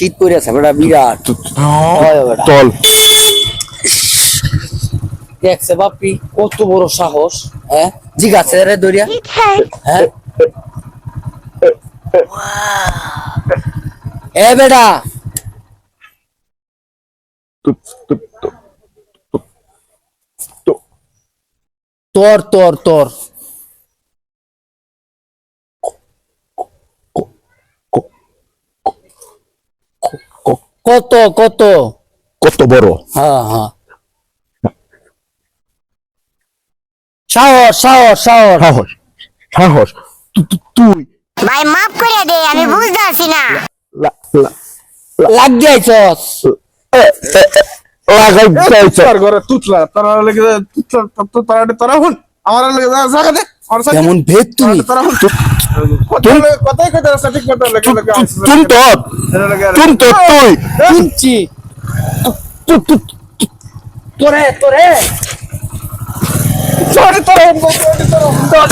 শীত পড়েছে বেটা বিরাট। হয়। চল দেখছে বাপি কত বড় সাহস হ্যাঁ? জিগাছে রে দরিয়া। হ্যাঁ। এ বেটা। তোর তোর তোর। কত কত? কত বড়? হ্যাঁ হ্যাঁ সাহস সাহস সাহস। সাহস সাহস। তুই। ভাই মাফ করে দে আমি বুঝতে পারছি না। লা- লা- লাগ গেছস এ- এ- এ- লাগাই যাইছে। তার ঘরে তুতলা তারা লেগে তুতলা তো তারা তারা হুন। আমার লেগে জায়গা দে কেমন ভেদ তুমি কথাই কথা সঠিক কথা লেগে লেগে আসছে তো লেগে তো তুই শুনছি তোরে তোরে তোরে তোরে তোরে তোরা